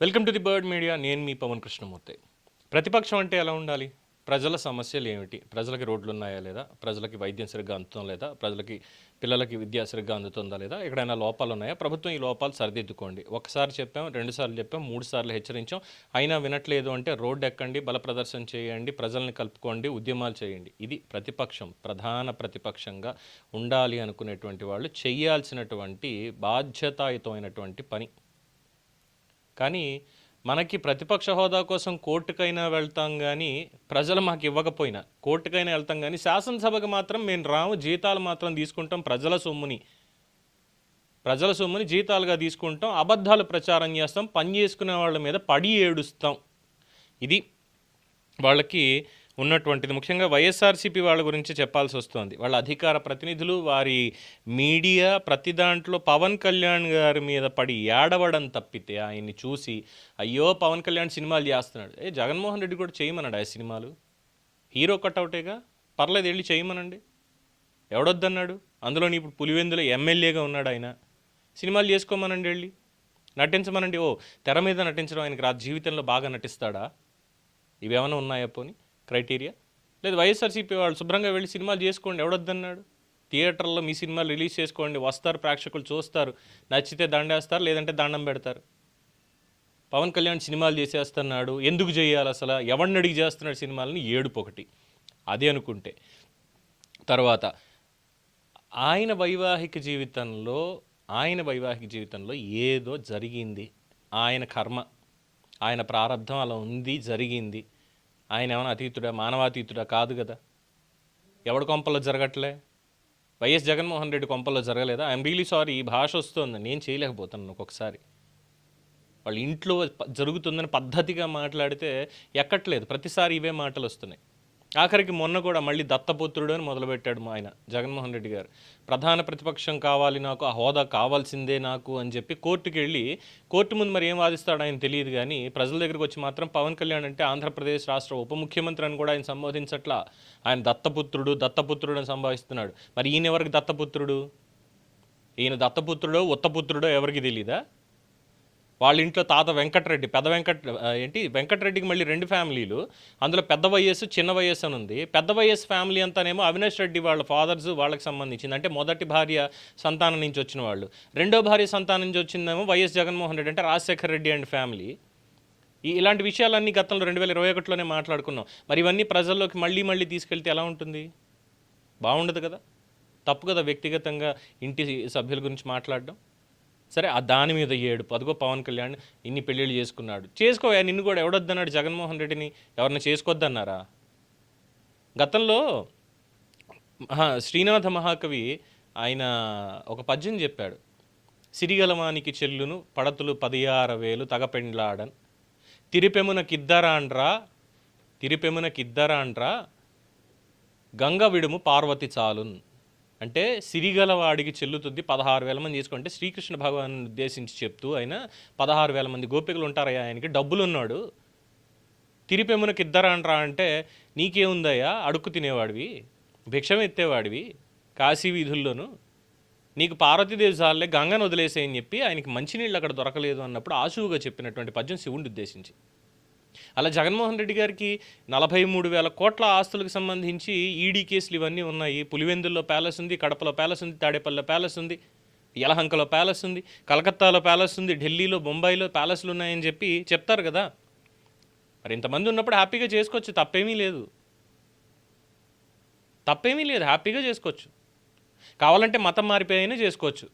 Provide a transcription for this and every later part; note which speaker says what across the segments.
Speaker 1: Welcome to the bird media. నేను మీ పవన్ కృష్ణమూర్తి. ప్రతిపక్షం అంటే ఎలా ఉండాలి? ప్రజల సమస్యలు ఏమిటి? ప్రజలకి రోడ్లు ఉన్నాయా లేదా? ప్రజలకి వైద్యం సరిగ్గా అందుతుందా లేదా? ప్రజలకి పిల్లలకి విద్య సరిగ్గా అందుతుందా లేదా? ఎక్కడైనా లోపాలు ఉన్నాయా? ప్రభుత్వం ఈ లోపాలు సరిదిద్దుకోండి. ఒకసారి చెప్పాం రెండు సార్లు చెప్పాం మూడు సార్లు హెచ్చరించాం. అయినా వినట్లేదు అంటే రోడ్డు ఎక్కండి బల ప్రదర్శన చేయండి ప్రజల్ని కలుపుకోండి ఉద్యమాలు చేయండి. ఇది ప్రతిపక్షం ప్రధాన ప్రతిపక్షంగా ఉండాలి అనుకునేటువంటి వాళ్ళు చేయాల్సినటువంటి బాధ్యతాయుతమైనటువంటి పని. కానీ మనకి ప్రతిపక్ష హోదా కోసం కోర్టుకైనా వెళ్తాం కానీ ప్రజలు మాకు ఇవ్వకపోయినా కోర్టుకైనా వెళ్తాం కానీ శాసనసభకు మాత్రం మేము రాము జీతాలు మాత్రం తీసుకుంటాం ప్రజల సొమ్ముని. ప్రజల సొమ్ముని జీతాలుగా తీసుకుంటాం అబద్ధాలు ప్రచారం చేస్తాం పని చేసుకునే వాళ్ళ మీద పడి ఏడుస్తాం. ఇది వాళ్ళకి ఉన్నటువంటిది. ముఖ్యంగా వైఎస్ఆర్సీపీ వాళ్ళ గురించి చెప్పాల్సి వస్తుంది. వాళ్ళ అధికార ప్రతినిధులు వారి మీడియా ప్రతి దాంట్లో పవన్ కళ్యాణ్ గారి మీద పడి ఏడవడం తప్పితే ఆయన్ని చూసి అయ్యో పవన్ కళ్యాణ్ సినిమాలు చేస్తున్నాడు. ఏ జగన్మోహన్ రెడ్డి కూడా చేయమన్నాడు ఆ సినిమాలు? హీరో కట్అవుటేగా? పర్లేదు వెళ్ళి చేయమనండి. ఎవడొద్దన్నాడు? అందులోని ఇప్పుడు పులివెందులో ఎమ్మెల్యేగా ఉన్నాడు ఆయన. సినిమాలు చేసుకోమనండి వెళ్ళి. నటించమనండి. ఓ తెర మీద నటించడం ఆయనకి రా జీవితంలో బాగా నటిస్తాడా? ఇవేమైనా ఉన్నాయా పోని? క్రైటీరియా? లేదు వైఎస్ఆర్సీపీ వాళ్ళు శుభ్రంగా వెళ్ళి సినిమాలు చేసుకోండి ఎవడొద్దన్నాడు? థియేటర్లో మీ సినిమాలు రిలీజ్ చేసుకోండి వస్తారు ప్రేక్షకులు చూస్తారు నచ్చితే దండేస్తారు లేదంటే దండం పెడతారు. పవన్ కళ్యాణ్ సినిమాలు చేసేస్తున్నాడు ఎందుకు చేయాలి అసలు? ఎవడిని అడిగి చేస్తున్నాడు సినిమాలని? ఏడుపు ఒకటి. అదే అనుకుంటే. తర్వాత ఆయన వైవాహిక జీవితంలో ఆయన వైవాహిక జీవితంలో ఏదో జరిగింది. ఆయన కర్మ ఆయన ప్రారంధం అలా ఉంది జరిగింది. ఆయన ఏమైనా అతీతుడా? మానవాతీతుడా? కాదు కదా. ఎవడి కొంపల్లో జరగట్లే? వైఎస్ జగన్మోహన్ రెడ్డి కొంపల్లో జరగలేదా? ఐఎమ్ రియలీ సారీ ఈ భాష వస్తుంది. నేను చేయలేకపోతున్నాను ఒక్కొక్కసారి వాళ్ళ ఇంట్లో జరుగుతుందని పద్ధతిగా మాట్లాడితే ఎక్కట్లేదు. ప్రతిసారి ఇవే మాటలు వస్తున్నాయి. ఆఖరికి మొన్న కూడా మళ్ళీ దత్తపుత్రుడు అని మొదలుపెట్టాడు మా ఆయన జగన్మోహన్ రెడ్డి గారు. ప్రధాన ప్రతిపక్షం కావాలి నాకు ఆ హోదా కావాల్సిందే నాకు అని చెప్పి కోర్టుకి వెళ్ళి కోర్టు ముందు మరి ఏం వాదిస్తాడో ఆయన తెలియదు కానీ ప్రజల దగ్గరికి వచ్చి మాత్రం పవన్ కళ్యాణ్ అంటే ఆంధ్రప్రదేశ్ రాష్ట్ర ఉప ముఖ్యమంత్రి అని కూడా ఆయన సంబోధించట్లా. ఆయన దత్తపుత్రుడు దత్తపుత్రుడు అని సంభావిస్తున్నాడు మరి ఈయన ఎవరికి దత్తపుత్రుడు? ఈయన దత్తపుత్రుడో ఉత్తపుత్రుడో ఎవరికి తెలియదా వాళ్ళ ఇంట్లో తాత వెంకటరెడ్డి పెద్ద వెంకట ఏంటి? వెంకటరెడ్డికి మళ్ళీ రెండు ఫ్యామిలీలు. అందులో పెద్ద వయస్సు చిన్న వయస్సు అని ఉంది. పెద్ద వయస్సు ఫ్యామిలీ అంతానేమో అవినాష్ రెడ్డి వాళ్ళ ఫాదర్స్ వాళ్ళకి సంబంధించింది. అంటే మొదటి భార్య సంతానం నుంచి వచ్చిన వాళ్ళు. రెండో భార్య సంతానం నుంచి వచ్చిందేమో వైఎస్ జగన్మోహన్ రెడ్డి అంటే రాజశేఖర్ రెడ్డి అండ్ ఫ్యామిలీ. ఈ ఇలాంటి విషయాలన్నీ గతంలో రెండు వేల ఇరవై ఒకటిలోనే మాట్లాడుకున్నాం. మరి ఇవన్నీ ప్రజల్లోకి మళ్ళీ మళ్ళీ తీసుకెళ్తే ఎలా ఉంటుంది? బాగుండదు కదా? తప్పు కదా వ్యక్తిగతంగా ఇంటి సభ్యుల గురించి మాట్లాడడం? సరే ఆ దాని మీద ఏడుపు అదిగో పవన్ కళ్యాణ్ ఇన్ని పెళ్ళిళ్ళు చేసుకున్నాడు. చేసుకోవా నిన్ను కూడా ఎవడొద్దన్నాడు జగన్మోహన్ రెడ్డిని? ఎవరిని చేసుకోవద్దన్నారా గతంలో శ్రీనాథ మహాకవి ఆయన ఒక పద్యం చెప్పాడు. సిరిగలవానికి చెల్లును పడతులు పదియార వేలు తగపెండ్లాడన్. తిరిపెమునకిద్దరాండ్రా తిరిపెమునకిద్దరాండ్రా గంగ విడుము పార్వతి చాలున్. అంటే సిరిగల వాడికి చెల్లుతుంది పదహారు వేల మంది తీసుకుంటే శ్రీకృష్ణ భగవాన్ ఉద్దేశించి చెప్తూ ఆయన పదహారు వేల మంది గోపికలు ఉంటారయ్యా ఆయనకి డబ్బులు ఉన్నాడు తిరిపెమునకి ఇద్దరంట్రా అంటే నీకేముందయ్యా? అడుక్కు తినేవాడివి భిక్షం ఎత్తేవాడివి కాశీ వీధుల్లోనూ. నీకు పార్వతీదేవి సార్లే గంగను వదిలేసేయని చెప్పి ఆయనకి మంచినీళ్ళు అక్కడ దొరకలేదు అన్నప్పుడు ఆశువుగా చెప్పినటువంటి పద్యం శివుడిని ఉద్దేశించి. అలా జగన్మోహన్ రెడ్డి గారికి నలభై మూడు వేల కోట్ల ఆస్తులకు సంబంధించి ఈడీ కేసులు ఇవన్నీ ఉన్నాయి. పులివెందుల్లో ప్యాలెస్ ఉంది కడపలో ప్యాలెస్ ఉంది తాడేపల్లిలో ప్యాలెస్ ఉంది యలహంకలో ప్యాలెస్ ఉంది కలకత్తాలో ప్యాలెస్ ఉంది ఢిల్లీలో బొంబాయిలో ప్యాలెస్లు ఉన్నాయని చెప్పి చెప్తారు కదా. మరి ఇంతమంది ఉన్నప్పుడు హ్యాపీగా చేసుకోవచ్చు తప్పేమీ లేదు. తప్పేమీ లేదు హ్యాపీగా చేసుకోవచ్చు. కావాలంటే మతం మారిపోయినా చేసుకోవచ్చు.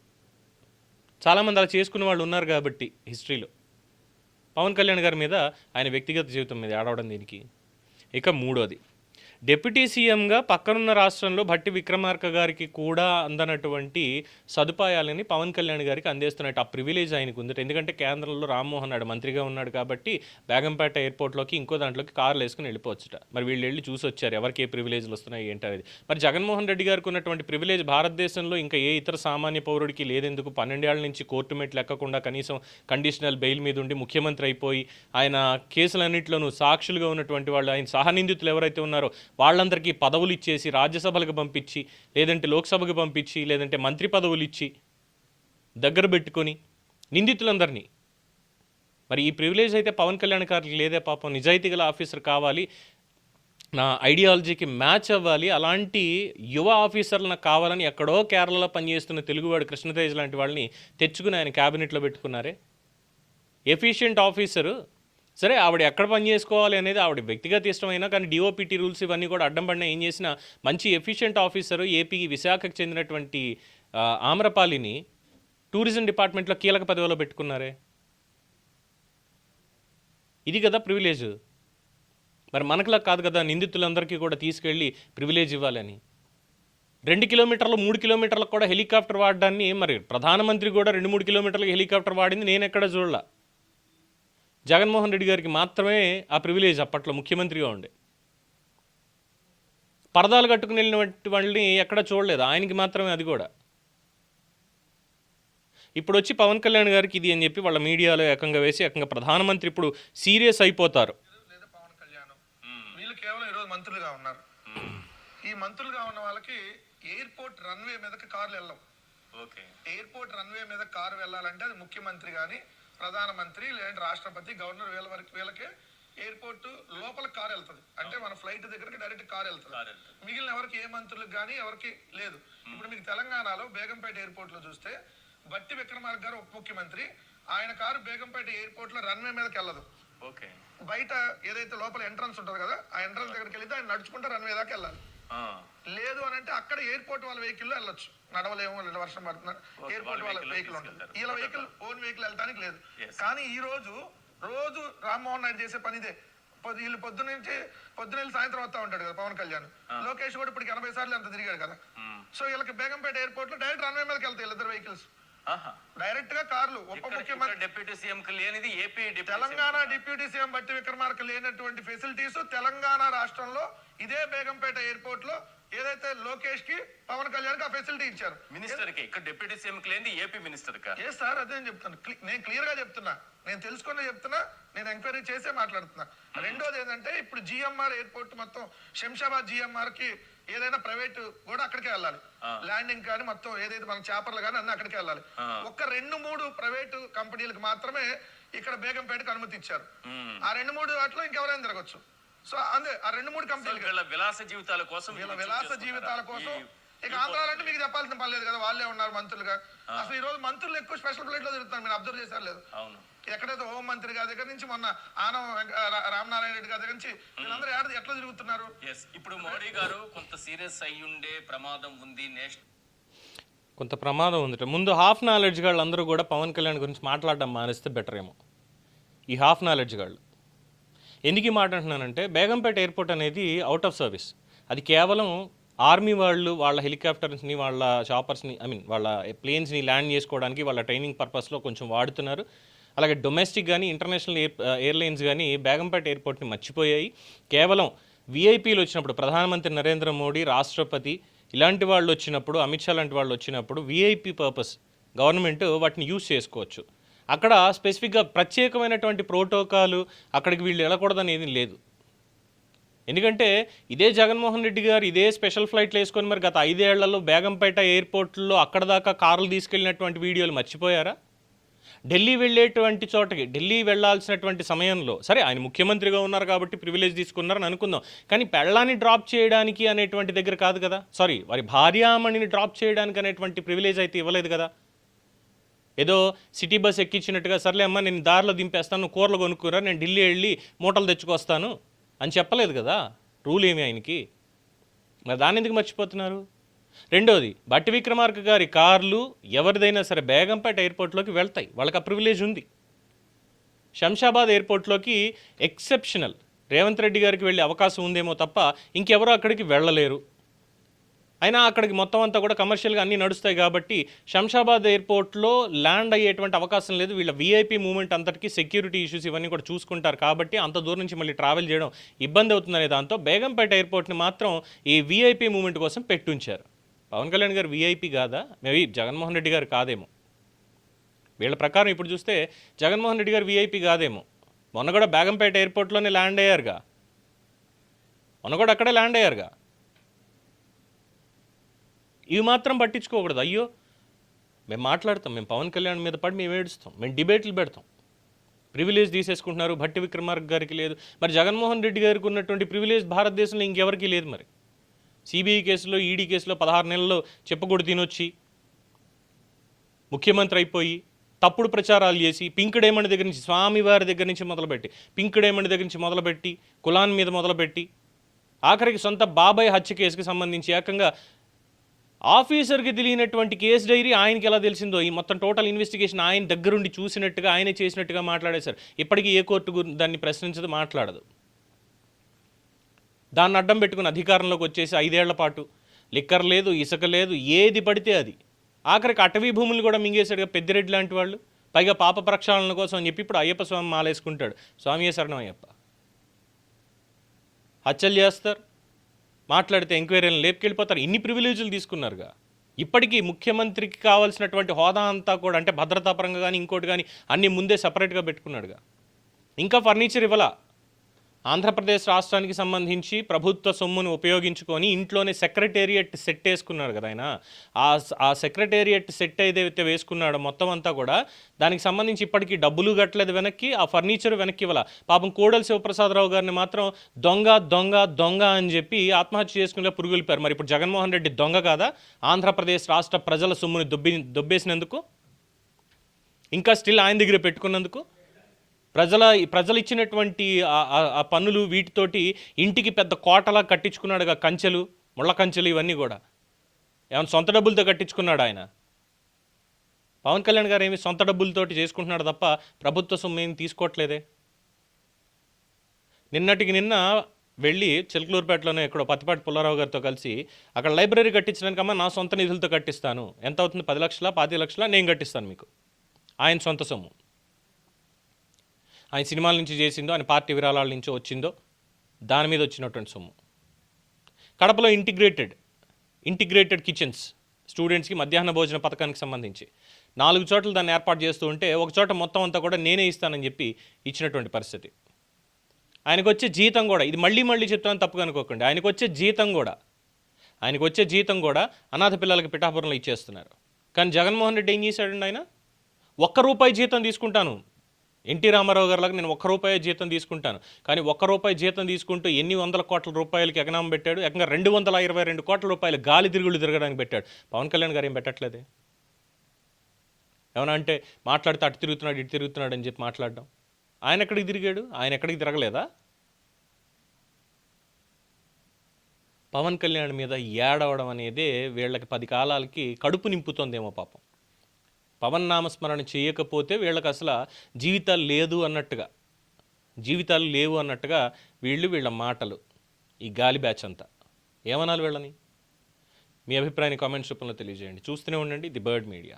Speaker 1: చాలామంది అలా చేసుకునే వాళ్ళు ఉన్నారు కాబట్టి హిస్టరీలో. పవన్ కళ్యాణ్ గారి మీద ఆయన వ్యక్తిగత జీవితం మీద ఆడవడం దీనికి. ఇక మూడోది. డిప్యూటీ సీఎంగా పక్కనున్న రాష్ట్రంలో భట్టి విక్రమార్క గారికి కూడా అందనటువంటి సదుపాయాలని పవన్ కళ్యాణ్ గారికి అందేస్తున్నట్టు ఆ ప్రివిలేజ్ ఆయనకు ఉంది ఎందుకంటే కేంద్రంలో రామ్మోహన్ నాయుడు మంత్రిగా ఉన్నాడు కాబట్టి బేగంపేట ఎయిర్పోర్ట్లోకి ఇంకో దాంట్లోకి కార్లు వేసుకుని వెళ్ళిపోవచ్చుట. మరి వీళ్ళు వెళ్ళి చూసి వచ్చారు ఎవరికి ఏ ప్రివిలేజ్లు వస్తున్నాయి ఏంటి మరి జగన్మోహన్ రెడ్డి గారికి ఉన్నటువంటి ప్రివిలేజ్ భారతదేశంలో ఇంకా ఏ ఇతర సామాన్య పౌరుడికి లేదెందుకు? పన్నెండేళ్ళ నుంచి కోర్టు మెట్లు ఎక్కకుండా కనీసం కండిషనల్ బెయిల్ మీద ఉండి ముఖ్యమంత్రి అయిపోయి ఆయన కేసులన్నింటిలోనూ సాక్షులుగా ఉన్నటువంటి వాళ్ళు ఆయన సహనిందితులు ఎవరైతే ఉన్నారో వాళ్ళందరికీ పదవులు ఇచ్చేసి రాజ్యసభలకు పంపించి లేదంటే లోక్సభకు పంపించి లేదంటే మంత్రి పదవులు ఇచ్చి దగ్గర పెట్టుకొని నిందితులందరినీ. మరి ఈ ప్రివిలేజ్ అయితే పవన్ కళ్యాణ్ గారికి లేదే పాపం. నిజాయితీ గల ఆఫీసర్ కావాలి. నా ఐడియాలజీకి మ్యాచ్ అవ్వాలి. అలాంటి యువ ఆఫీసర్లు నాకు కావాలని ఎక్కడో కేరళలో పనిచేస్తున్న తెలుగువాడు కృష్ణతేజ్ లాంటి వాళ్ళని తెచ్చుకుని ఆయన క్యాబినెట్లో పెట్టుకున్నారే. ఎఫిషియెంట్ ఆఫీసరు సరే ఆవిడ ఎక్కడ పని చేసుకోవాలి అనేది ఆవిడ వ్యక్తిగత ఇష్టమైనా కానీ డిఓపిటీ రూల్స్ ఇవన్నీ కూడా అడ్డం పడినా ఏం చేసినా మంచి ఎఫిషియెంట్ ఆఫీసరు ఏపీ విశాఖకు చెందినటువంటి ఆమ్రపాలిని టూరిజం డిపార్ట్మెంట్లో కీలక పదవిలో పెట్టుకున్నారే? ఇది కదా ప్రివిలేజ్. మరి మనకులా కాదు కదా నిందితులందరికీ కూడా తీసుకెళ్ళి ప్రివిలేజ్ ఇవ్వాలని. రెండు కిలోమీటర్లు మూడు కిలోమీటర్లకు కూడా హెలికాప్టర్ వాడడాన్ని మరి ప్రధానమంత్రి కూడా రెండు మూడు కిలోమీటర్లకు హెలికాప్టర్ వాడింది నేను ఎక్కడ చూడలా. జగన్మోహన్ రెడ్డి గారికి మాత్రమే ఆ ప్రివిలేజ్ అప్పట్లో ముఖ్యమంత్రిగా ఉండే. పరదాలు కట్టుకుని వెళ్ళినటువంటి వాళ్ళని ఎక్కడ చూడలేదు. ఆయనకి మాత్రమే అది కూడా. ఇప్పుడు వచ్చి పవన్ కళ్యాణ్ గారికి ఇది అని చెప్పి వాళ్ళ మీడియాలో ఏకంగా వేసి ఏకంగా ప్రధానమంత్రి ఇప్పుడు సీరియస్ అయిపోతారు.
Speaker 2: లేదా పవన్ కళ్యాణ్. వీళ్ళు కేవలం ఈరోజు మంత్రులుగా ఉన్నారు. ఈ మంత్రులుగా ఉన్న వాళ్ళకి ఎయిర్పోర్ట్ రన్వే మీదకి కార్లు వెళ్ళవు.
Speaker 3: ఓకే.
Speaker 2: ఎయిర్పోర్ట్ రన్వే మీద కారు వెళ్ళాలంటే అది ముఖ్యమంత్రి కానీ ప్రధానమంత్రి లేదంటే రాష్ట్రపతి గవర్నర్ వీళ్ళ వరకు వీళ్ళకే ఎయిర్పోర్ట్ లోపల కారు వెళ్తుంది. అంటే మన ఫ్లైట్ దగ్గరికి డైరెక్ట్ కారు వెళ్తుంది. మిగిలిన ఎవరికి ఏ మంత్రులకు కానీ ఎవరికి లేదు. ఇప్పుడు మీకు తెలంగాణలో బేగంపేట ఎయిర్పోర్ట్లో చూస్తే బట్టి విక్రమార్క గారు ఉప ముఖ్యమంత్రి. ఆయన కారు బేగంపేట ఎయిర్పోర్ట్లో రన్వే మీదకి వెళ్ళదు.
Speaker 3: ఓకే.
Speaker 2: బయట ఏదైతే లోపల ఎంట్రన్స్ ఉంటుంది కదా ఆ ఎంట్రన్స్ దగ్గరికి వెళ్తే ఆయన నడుచుకుంటూ రన్వే దాకా వెళ్ళాలి. లేదు అని అంటే అక్కడ ఎయిర్పోర్ట్ వాళ్ళ వెహికల్ వెళ్ళొచ్చు. నడవలేము లేదా వర్షం పడుతున్నా
Speaker 3: Okay,
Speaker 2: ఎయిర్పోర్ట్
Speaker 3: వాళ్ళ
Speaker 2: వెహికల్ ఉంటుంది. వీళ్ళ వెహికల్ ఓన్ వెహికల్ వెళ్ళడానికి లేదు. కానీ ఈ రోజు రోజు రామ్మోహన్ నాయుడు చేసే పని ఇదే. పొద్దు- వీళ్ళు పొద్దున్న నుంచి పొద్దున సాయంత్రం వస్తా ఉంటాడు కదా పవన్ కళ్యాణ్. లోకేష్ కూడా ఇప్పుడు ఎనభై సార్లు అంత తిరిగాడు కదా. సో వీళ్ళకి బేగంపేట ఎయిర్పోర్ట్లో డైరెక్ట్ రన్వే మీదకి వెళ్తాయి వీళ్ళిద్దరు వెహికల్స్. డైరెక్ట్గా కార్లు. ఉప ముఖ్యమంత్రి
Speaker 3: డిప్యూటీ సీఎం కి లేనిది AP
Speaker 2: Telangana deputy CM Bhatti Vikramarka లేనటువంటి ఫెసిలిటీస్ తెలంగాణ రాష్ట్రంలో ఇదే బేగంపేట ఎయిర్పోర్ట్లో ఏదైతే లోకేష్కి పవన్ కళ్యాణ్కి ఆ ఫెసిలిటీ ఇచ్చారు.
Speaker 3: మినిస్టర్కి ఇక్కడ డిప్యూటీ సీఎం కి లేనిది ఏపీ మినిస్టర్ కా
Speaker 2: ఏ సార్ అదే నేను చెప్తాను. నేను క్లియర్గా చెప్తున్నా. నేను తెలుసుకునే చెప్తున్నా నేను ఎంక్వైరీ చేసే మాట్లాడుతున్నా. రెండోది ఏంటంటే ఇప్పుడు జిఎంఆర్ ఎయిర్పోర్ట్ మొత్తం శంషాబాద్ జిఎంఆర్కి ఏదైనా ప్రైవేట్ కూడా అక్కడికే వెళ్ళాలి. ల్యాండింగ్ కానీ మొత్తం ఏదైతే మన చేపలు కానీ అన్ని అక్కడికే వెళ్ళాలి. ఒక్క రెండు మూడు ప్రైవేట్ కంపెనీలకు మాత్రమే ఇక్కడ బేగంపేటకు అనుమతి ఇచ్చారు. ఆ రెండు మూడు వాటిలో ఇంకెవరైనా తిరగచ్చు. సో అందే ఆ రెండు మూడు కంపెనీలు
Speaker 3: వీళ్ళ విలాస జీవితాల కోసం
Speaker 2: వీళ్ళ విలాస? జీవితాల కోసం. ఇక ఆంధ్రాలంటే మీకు చెప్పాల్సిన పని లేదు కదా వాళ్ళే ఉన్నారు మంత్రులుగా. అసలు ఈ రోజు మంత్రులు ఎక్కువ స్పెషల్ ఫ్లైట్లో తిరుగుతున్నారు మీరు అబ్జర్వ్ చేశారు లేదు.
Speaker 3: అవును.
Speaker 2: ఎక్కడైతే హోం మంత్రి గారి దగ్గర నుంచి మొన్న ఆనం రామనారాయణ రెడ్డి గారి దగ్గర నుంచి వీళ్ళందరూ ఏడ- ఎట్లా తిరుగుతున్నారు?
Speaker 3: ఇప్పుడు మోడీ గారు కొంత సీరియస్ అయి ఉండే ప్రమాదం ఉంది నేషనల్
Speaker 1: కొంత ప్రమాదం ఉందట ముందు హాఫ్ నాలెడ్జ్ గాళ్ళు అందరూ కూడా పవన్ కళ్యాణ్ గురించి మాట్లాడడం మానేస్తే బెటర్ ఏమో. ఈ హాఫ్ నాలెడ్జ్ గాళ్ళు. ఎందుకు ఈ మాట అంటున్నానంటే బేగంపేట ఎయిర్పోర్ట్ అనేది అవుట్ ఆఫ్ సర్వీస్ అది కేవలం ఆర్మీ వాళ్ళు వాళ్ళ హెలికాప్టర్స్ని వాళ్ళ షాపర్స్ని ఐ మీన్ వాళ్ళ ప్లేన్స్ని ల్యాండ్ చేసుకోవడానికి వాళ్ళ ట్రైనింగ్ పర్పస్లో కొంచెం వాడుతున్నారు. అలాగే డొమెస్టిక్ కానీ ఇంటర్నేషనల్ ఎయిర్ ఎయిర్లైన్స్ కానీ బేగంపేట ఎయిర్పోర్ట్ని మర్చిపోయాయి. కేవలం విఐపీలు వచ్చినప్పుడు ప్రధానమంత్రి నరేంద్ర మోడీ రాష్ట్రపతి ఇలాంటి వాళ్ళు వచ్చినప్పుడు అమిత్ షా లాంటి వాళ్ళు వచ్చినప్పుడు విఐపీ పర్పస్ గవర్నమెంట్ వాటిని యూజ్ చేసుకోవచ్చు. అక్కడ స్పెసిఫిక్గా ప్రత్యేకమైనటువంటి ప్రోటోకాలు అక్కడికి వీళ్ళు వెళ్ళకూడదని లేదు. ఎందుకంటే ఇదే జగన్మోహన్ రెడ్డి గారు ఇదే స్పెషల్ ఫ్లైట్లు వేసుకొని మరి గత ఐదేళ్ళలో బేగంపేట ఎయిర్పోర్ట్లో అక్కడ దాకా కార్లు తీసుకెళ్ళినటువంటి వీడియోలు మర్చిపోయారా? ఢిల్లీ వెళ్ళేటువంటి చోటకి ఢిల్లీ వెళ్ళాల్సినటువంటి సమయంలో సరే ఆయన ముఖ్యమంత్రిగా ఉన్నారు కాబట్టి ప్రివిలేజ్ తీసుకున్నారని అనుకుందాం కానీ పెళ్ళాన్ని డ్రాప్ చేయడానికి అనేటువంటి దగ్గర కాదు కదా. సారీ వారి భార్యామణిని డ్రాప్ చేయడానికి అనేటువంటి ప్రివిలేజ్ అయితే ఇవ్వలేదు కదా. ఏదో సిటీ బస్ ఎక్కించినట్టుగా సర్లే అమ్మ నేను దారిలో దింపేస్తాను కూరలు కొనుక్కురా నేను ఢిల్లీ వెళ్ళి మూటలు తెచ్చుకొస్తాను అని చెప్పలేదు కదా రూల్ ఏమి ఆయనకి? మరి దాని ఎందుకు మర్చిపోతున్నారు? రెండోది బట్టి విక్రమార్క గారి కార్లు ఎవరిదైనా సరే బేగంపేట ఎయిర్పోర్ట్లోకి వెళ్తాయి. వాళ్ళకి ఆ ప్రివిలేజ్ ఉంది. శంషాబాద్ ఎయిర్పోర్ట్లోకి ఎక్సెప్షనల్. రేవంత్ రెడ్డి గారికి వెళ్ళే అవకాశం ఉందేమో తప్ప ఇంకెవరూ అక్కడికి వెళ్ళలేరు. అయినా అక్కడికి మొత్తం అంతా కూడా కమర్షియల్గా అన్నీ నడుస్తాయి కాబట్టి శంషాబాద్ ఎయిర్పోర్ట్లో ల్యాండ్ అయ్యేటువంటి అవకాశం లేదు. వీళ్ళ వీఐపీ మూమెంట్ అంతటికి సెక్యూరిటీ ఇష్యూస్ ఇవన్నీ కూడా చూసుకుంటారు కాబట్టి అంత దూరం నుంచి మళ్ళీ ట్రావెల్ చేయడం ఇబ్బంది అవుతుందనే దాంతో బేగంపేట ఎయిర్పోర్ట్ని మాత్రం ఈ వీఐపీ మూమెంట్ కోసం పెట్టుంచారు. పవన్ కళ్యాణ్ గారు వీఐపీ కాదా? మేబీ జగన్మోహన్ రెడ్డి గారు కాదేమో. వీళ్ళ ప్రకారం ఇప్పుడు చూస్తే జగన్మోహన్ రెడ్డి గారు వీఐపీ కాదేమో. మొన్న కూడా బేగంపేట ఎయిర్పోర్ట్లోనే ల్యాండ్ అయ్యారుగా. మొన్న కూడా అక్కడే ల్యాండ్ అయ్యారుగా. ఇవి మాత్రం పట్టించుకోకూడదు. అయ్యో మేము మాట్లాడతాం మేము పవన్ కళ్యాణ్ మీద పడి మేము ఏడుస్తాం మేము డిబేట్లు పెడతాం. ప్రివిలేజ్ తీసేసుకుంటున్నారు భట్టి విక్రమార్క గారికి లేదు. మరి జగన్మోహన్ రెడ్డి గారికి ఉన్నటువంటి ప్రివిలేజ్ భారతదేశంలో ఇంకెవరికి లేదు మరి? సిబిఐ కేసులో ఈడీ కేసులో పదహారు నెలల్లో చెప్పకూడదు తినొచ్చి ముఖ్యమంత్రి అయిపోయి తప్పుడు ప్రచారాలు చేసి పింక్ డైమండ్ దగ్గర నుంచి స్వామివారి దగ్గర నుంచి మొదలుపెట్టి పింక్ డైమండ్ దగ్గర నుంచి మొదలుపెట్టి కులాన్ మీద మొదలుపెట్టి ఆఖరికి సొంత బాబాయ్ హత్య కేసుకి సంబంధించి ఏకంగా ఆఫీసర్కి తెలియనటువంటి కేసు డైరీ ఆయనకి ఎలా తెలిసిందో? ఈ మొత్తం టోటల్ ఇన్వెస్టిగేషన్ ఆయన దగ్గరుండి చూసినట్టుగా ఆయనే చేసినట్టుగా మాట్లాడేశారు ఇప్పటికీ ఏ కోర్టు దాన్ని ప్రశ్నించదు మాట్లాడదు. దాన్ని అడ్డం పెట్టుకుని అధికారంలోకి వచ్చేసి ఐదేళ్ళ పాటు. లిక్కర్ లేదు ఇసుక లేదు ఏది పడితే అది. ఆఖరికి అటవీ భూములు కూడా మింగేశాడుగా పెద్దిరెడ్డి లాంటి వాళ్ళు. పైగా పాప ప్రక్షాళన కోసం అని చెప్పి ఇప్పుడు అయ్యప్ప స్వామి మాలేసుకుంటాడు. స్వామియే శరణం అయ్యప్ప. హత్యలు చేస్తారు. మాట్లాడితే ఎంక్వైరీలను లేపుకెళ్ళిపోతారు. ఇన్ని ప్రివిలేజ్లు తీసుకున్నారుగా. ఇప్పటికీ ముఖ్యమంత్రికి కావాల్సినటువంటి హోదా అంతా కూడా అంటే భద్రతాపరంగా కానీ ఇంకోటి కానీ అన్ని ముందే సపరేట్గా పెట్టుకున్నాడుగా. ఇంకా ఫర్నిచర్ ఇవ్వాల? ఆంధ్రప్రదేశ్ రాష్ట్రానికి సంబంధించి ప్రభుత్వ సొమ్మును ఉపయోగించుకొని ఇంట్లోనే సెక్రటేరియట్ సెట్ వేసుకున్నాడు కదా ఆయన. ఆ ఆ సెక్రటేరియట్ సెట్ ఏదైతే వేసుకున్నాడో మొత్తం అంతా కూడా దానికి సంబంధించి ఇప్పటికీ డబ్బులు కట్టలేదు వెనక్కి ఆ ఫర్నిచర్ వెనక్కి ఇవ్వాల. పాపం కోడల శివప్రసాదరావు గారిని మాత్రం దొంగ దొంగ దొంగ అని చెప్పి ఆత్మహత్య చేసుకునే పురుగులిపారు. మరి ఇప్పుడు జగన్మోహన్ రెడ్డి దొంగ కాదా? ఆంధ్రప్రదేశ్ రాష్ట్ర ప్రజల సొమ్ముని దొబ్బి దొబ్బేసినందుకు? ఇంకా స్టిల్ ఆయన దగ్గర పెట్టుకున్నందుకు? ప్రజల ప్రజలు ఇచ్చినటువంటి ఆ- పన్నులు వీటితోటి ఇంటికి పెద్ద కోటలా కట్టించుకున్నాడుగా కంచెలు ముళ్ళ కంచెలు ఇవన్నీ కూడా. ఏమైనా సొంత డబ్బులతో కట్టించుకున్నాడు ఆయన? పవన్ కళ్యాణ్ గారు ఏమి సొంత డబ్బులతోటి చేసుకుంటున్నాడు తప్ప ప్రభుత్వ సొమ్ము ఏం తీసుకోవట్లేదే? నిన్నటికి నిన్న వెళ్ళి చిలకలూరుపేటలోనే ఎక్కడో పత్తిపాటి పుల్లారావు గారితో కలిసి అక్కడ లైబ్రరీ కట్టించడానికి అమ్మ నా సొంత నిధులతో కట్టిస్తాను. ఎంత అవుతుంది? పది లక్షల పాతి లక్షల? నేను కట్టిస్తాను మీకు. ఆయన సొంత సొమ్ము. ఆయన సినిమాల నుంచి చేసిందో ఆయన పార్టీ విరాళాల నుంచి వచ్చిందో దాని మీద వచ్చినటువంటి సొమ్ము. కడపలో ఇంటిగ్రేటెడ్ ఇంటిగ్రేటెడ్ కిచెన్స్ స్టూడెంట్స్కి మధ్యాహ్న భోజన పథకానికి సంబంధించి. నాలుగు చోట్ల దాన్ని ఏర్పాటు చేస్తూ ఉంటే ఒక చోట మొత్తం అంతా కూడా నేనే ఇస్తానని చెప్పి ఇచ్చినటువంటి పరిస్థితి. ఆయనకు వచ్చే జీతం కూడా ఇది మళ్ళీ మళ్ళీ చెప్తాను తప్పుగా అనుకోకండి. ఆయనకు వచ్చే జీతం కూడా ఆయనకు వచ్చే జీతం కూడా అనాథ పిల్లలకి పిఠాపురంలో ఇచ్చేస్తున్నారు. కానీ జగన్మోహన్ రెడ్డి ఏం చేశాడండి ఆయన? ఒక్క రూపాయి జీతం తీసుకుంటాను. ఎన్టీ రామారావు గారిలాగా నేను ఒక్క రూపాయి జీతం తీసుకుంటాను. కానీ ఒక్క రూపాయి జీతం తీసుకుంటూ ఎన్ని వందల కోట్ల రూపాయలకి ఎగనామం పెట్టాడు? ఏకంగా రెండు వందల ఇరవై రెండు కోట్ల రూపాయలు గాలి తిరుగులు తిరగడానికి పెట్టాడు. పవన్ కళ్యాణ్ గారు ఏం పెట్టట్లేదే? ఏమన్నా అంటే మాట్లాడితే అటు తిరుగుతున్నాడు ఇటు తిరుగుతున్నాడు అని చెప్పి మాట్లాడడం. ఆయన ఎక్కడికి తిరిగాడు? ఆయన ఎక్కడికి తిరగలేదా? పవన్ కళ్యాణ్ మీద ఏడవడం అనేది వీళ్ళకి పది కాలాలకి కడుపు నింపుతోందేమో పాపం. పవన్ నామస్మరణ చేయకపోతే వీళ్ళకి అసలు జీవితాలు లేదు అన్నట్టుగా జీవితాలు లేవు అన్నట్టుగా వీళ్ళు వీళ్ళ మాటలు ఈ గాలి బ్యాచ్ అంతా. ఏమనాలి వీళ్ళని? మీ అభిప్రాయాన్ని కామెంట్స్ రూపంలో తెలియజేయండి. చూస్తూనే ఉండండి ది బర్డ్ మీడియా.